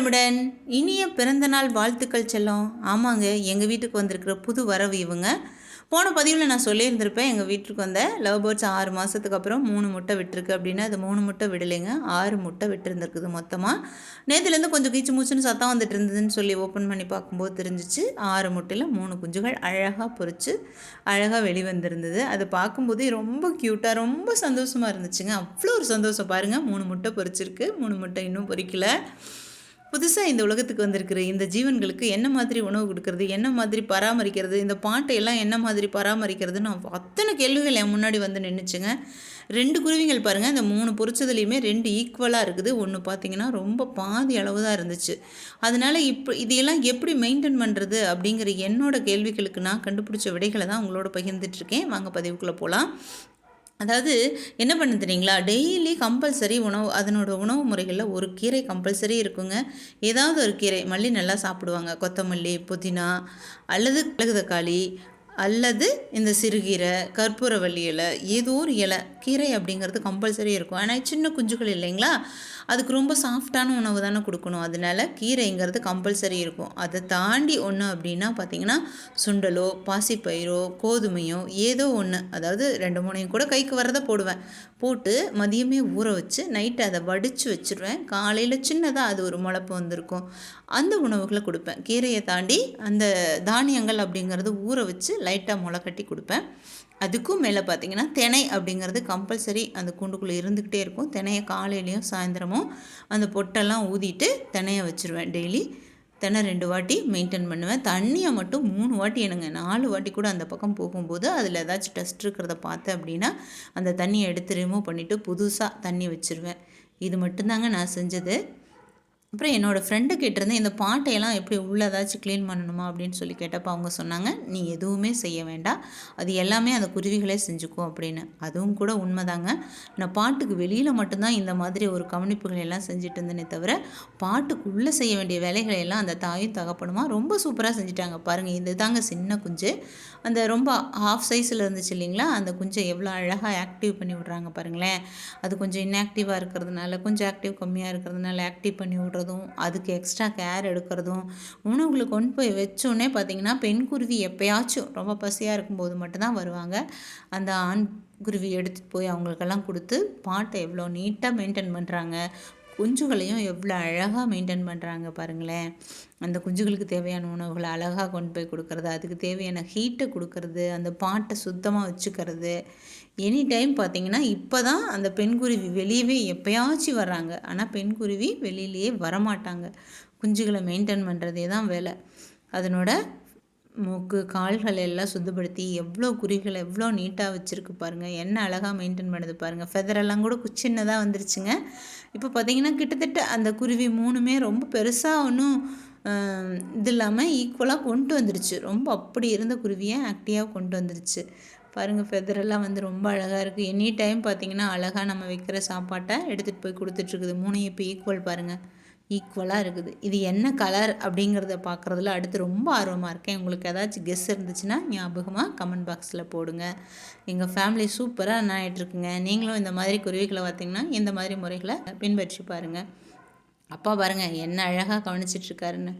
வளமுடன் இனிய பிறந்தநாள் வாழ்த்துக்கள் செல்லம். ஆமாங்க எங்கள் வீட்டுக்கு வந்திருக்கிற புது வரவு இவங்க. போன பதிவில் நான் சொல்லியிருந்திருப்பேன் எங்கள் வீட்டுக்கு வந்த லவ் பேர்ட்ஸ் ஆறு மாதத்துக்கு அப்புறம் மூணு முட்டை விட்டுருக்கு அப்படின்னா. அது மூணு முட்டை விடலைங்க ஆறு முட்டை விட்டுருந்துருக்குது மொத்தமாக நேற்றுலேருந்து கொஞ்சம் கீச்சு மூச்சுன்னு சத்தம் வந்துட்டு இருந்ததுன்னு சொல்லி ஓப்பன் பண்ணி பார்க்கும்போது தெரிஞ்சிச்சு ஆறு முட்டையில் மூணு குஞ்சுகள் அழகாக பொறிச்சு அழகாக வெளிவந்திருந்தது. அதை பார்க்கும்போதே ரொம்ப க்யூட்டாக ரொம்ப சந்தோஷமாக இருந்துச்சுங்க. அவ்வளோ ஒரு சந்தோஷம் பாருங்கள் மூணு முட்டை பொறிச்சிருக்கு மூணு முட்டை இன்னும் பொறிக்கலை புதுசாக இந்த உலகத்துக்கு வந்திருக்கிற இந்த ஜீவன்களுக்கு என்ன மாதிரி உணவு கொடுக்கறது என்ன மாதிரி பராமரிக்கிறது இந்த பாட்டை எல்லாம் என்ன மாதிரி பராமரிக்கிறதுன்னு அத்தனை கேள்விகள் என் முன்னாடி வந்து நின்றுச்சுங்க ரெண்டு குருவிகள் பாருங்கள் இந்த மூணு பொறிச்சதுலேயுமே ரெண்டு ஈக்குவலாக இருக்குது. ஒன்று பார்த்தீங்கன்னா ரொம்ப பாதி அளவு தான் இருந்துச்சு. அதனால் இப்போ இதையெல்லாம் எப்படி மெயின்டைன் பண்ணுறது அப்படிங்கிற என்னோட கேள்விகளுக்கு நான் கண்டுபிடிச்ச விடைகளை தான் உங்களோட பகிர்ந்துட்டுருக்கேன் வாங்க பதிவுக்குள்ளே போகலாம் அதாவது என்ன பண்ண தெரியுங்களா? டெய்லி கம்பல்சரி உணவு அதனோட உணவு முறைகளில் ஒரு கீரை கம்பல்சரி இருக்குங்க. ஏதாவது ஒரு கீரை மல்லி நல்லா சாப்பிடுவாங்க. கொத்தமல்லி புதினா அல்லது மிளகு தக்காளி அல்லது இந்த சிறுகீரை கற்பூரவள்ளி இலை ஏதோ ஒரு இலை. கீரை அப்படிங்கிறது கம்பல்சரி இருக்கும். ஆனால் சின்ன குஞ்சுகள் இல்லைங்களா? அதுக்கு ரொம்ப சாஃப்டான உணவு தானே கொடுக்கணும். அதனால கீரைங்கிறது கம்பல்சரி இருக்கும். அதை தாண்டி ஒன்று அப்படின்னா பார்த்திங்கன்னா சுண்டலோ பாசிப்பயிரோ கோதுமையோ ஏதோ ஒன்று அதாவது ரெண்டு மூணையும் கூட கைக்கு வரதை போடுவேன். போட்டு மதியமே ஊற வச்சு நைட்டு அதை வடித்து வச்சுருவேன். காலையில் சின்னதாக அது ஒரு முளப்பு வந்திருக்கும். அந்த உணவுகளை கொடுப்பேன். கீரையை தாண்டி அந்த தானியங்கள் அப்படிங்கிறது ஊற வச்சு லைட்டாக முளை கட்டி கொடுப்பேன். அதுக்கும் மேலே பார்த்தீங்கன்னா தினை அப்படிங்கிறது கம்பல்சரி அந்த கூண்டுக்குள்ளே இருந்துக்கிட்டே இருக்கும். தினையை காலையிலையும் சாயந்தரமும் அந்த பொட்டெல்லாம் ஊதிட்டு தினையை வச்சுருவேன் டெய்லி. தினை ரெண்டு வாட்டி மெயின்டைன் பண்ணுவேன். தண்ணியை மட்டும் மூணு வாட்டி எனக்கு நாலு வாட்டி கூட அந்த பக்கம் போகும்போது அதில் ஏதாச்சும் டஸ்ட் இருக்கிறத பார்த்தேன் அப்படின்னா அந்த தண்ணியை எடுத்து ரிமூவ் பண்ணிவிட்டு புதுசாக தண்ணி வச்சுருவேன். இது மட்டும்தாங்க நான் செஞ்சது. அப்புறம் என்னோடய ஃப்ரெண்டு கேட்டிருந்தேன் இந்த பாட்டையெல்லாம் எப்படி உள்ள ஏதாச்சும் க்ளீன் பண்ணணுமா அப்படின்னு சொல்லி கேட்டப்போ அவங்க சொன்னாங்க நீ எதுவுமே செய்ய வேண்டாம். அது எல்லாமே அந்த குருவிகளே செஞ்சுக்கும் அப்படின்னு. அதுவும் கூட உண்மைதாங்க. நான் பாட்டுக்கு வெளியில் மட்டும்தான் இந்த மாதிரி ஒரு கவனிப்புகள் எல்லாம் செஞ்சுட்டு இருந்தேனே தவிர பாட்டுக்குள்ளே செய்ய வேண்டிய வேலைகளை எல்லாம் அந்த தாயும் தகப்பணுமா ரொம்ப சூப்பராக செஞ்சுட்டாங்க. பாருங்கள் இது தாங்க சின்ன குஞ்சு. அந்த ரொம்ப ஹாஃப் சைஸில் இருந்துச்சு இல்லைங்களா? அந்த குஞ்சை எவ்வளோ அழகாக ஆக்டிவ் பண்ணி விட்றாங்க பாருங்களேன். அது கொஞ்சம் இன்ஆக்டிவாக இருக்கிறதுனால கொஞ்சம் ஆக்டிவ் கம்மியாக இருக்கிறதுனால ஆக்டிவ் பண்ணி விட்ற பண்ணுறதும் அதுக்கு எக்ஸ்ட்ரா கேர் எடுக்கிறதும் உணவுகளை கொண்டு போய் வச்சோடனே பார்த்திங்கன்னா பெண் குருவி எப்போயாச்சும் ரொம்ப பசியாக இருக்கும்போது மட்டும்தான் வருவாங்க. அந்த ஆண் குருவி எடுத்துகிட்டு போய் அவங்களுக்கெல்லாம் கொடுத்து பாட்டை எவ்வளோ நீட்டாக மெயின்டைன் பண்ணுறாங்க குஞ்சுகளையும் எவ்வளோ அழகாக மெயின்டைன் பண்ணுறாங்க பாருங்களேன். அந்த குஞ்சுகளுக்கு தேவையான உணவுகளை அழகாக கொண்டு போய் கொடுக்கறது அதுக்கு தேவையான ஹீட்டை கொடுக்கறது அந்த பாட்டை சுத்தமாக வச்சுக்கிறது. எனி டைம் பார்த்திங்கன்னா இப்போ தான் அந்த பெண்குருவி வெளியவே எப்போயாச்சும் வர்றாங்க. ஆனால் பெண்குருவி வெளியிலேயே வரமாட்டாங்க. குஞ்சுகளை மெயின்டைன் பண்ணுறதே தான் வேலை. அதனோட மூக்கு கால்கள் எல்லாம் சுத்தப்படுத்தி எவ்வளோ குருவிகளை எவ்வளோ நீட்டாக வச்சுருக்கு பாருங்கள் என்ன அழகாக மெயின்டைன் பண்ணுது பாருங்கள் ஃபெதரெல்லாம் கூட சின்னதாக வந்துருச்சுங்க. இப்போ பார்த்திங்கன்னா கிட்டத்தட்ட அந்த குருவி மூணுமே ரொம்ப பெருசாக ஒன்றும் இது இல்லாமல் ஈக்குவலாக கொண்டு வந்துருச்சு. ரொம்ப அப்படி இருந்த குருவியை ஆக்டிவாக கொண்டு வந்துருச்சு. பாருங்கள் ஃபெதரெல்லாம் வந்து ரொம்ப அழகாக இருக்குது எனி டைம் பார்த்திங்கன்னா அழகாக நம்ம வைக்கிற சாப்பாட்டை எடுத்துகிட்டு போய் கொடுத்துட்ருக்குது மூணையும் இப்போ ஈக்குவல் பாருங்கள் ஈக்குவலாக இருக்குது. இது என்ன கலர் அப்படிங்கிறத பார்க்குறதுல அடுத்து ரொம்ப ஆர்வமாக இருக்கேன். உங்களுக்கு ஏதாச்சும் கெஸ் இருந்துச்சுன்னா ஞாபகமாக கமெண்ட் பாக்ஸில் போடுங்க. எங்கள் ஃபேமிலி சூப்பராக நாயிட்டுருக்குங்க நீங்களும் இந்த மாதிரி குருவிகளை பார்த்திங்கன்னா இந்த மாதிரி முறைகளை பின்பற்றி பாருங்கள் அப்பா பாருங்கள் என்ன அழகாக கவனிச்சிட்ருக்காருன்னு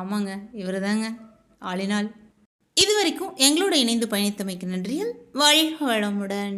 ஆமாங்க இவர் தாங்க ஆளினால். இது வரைக்கும் எங்களோட இணைந்து பயணித்தமைக்கு நன்றியில். வாழ்க வளமுடன்.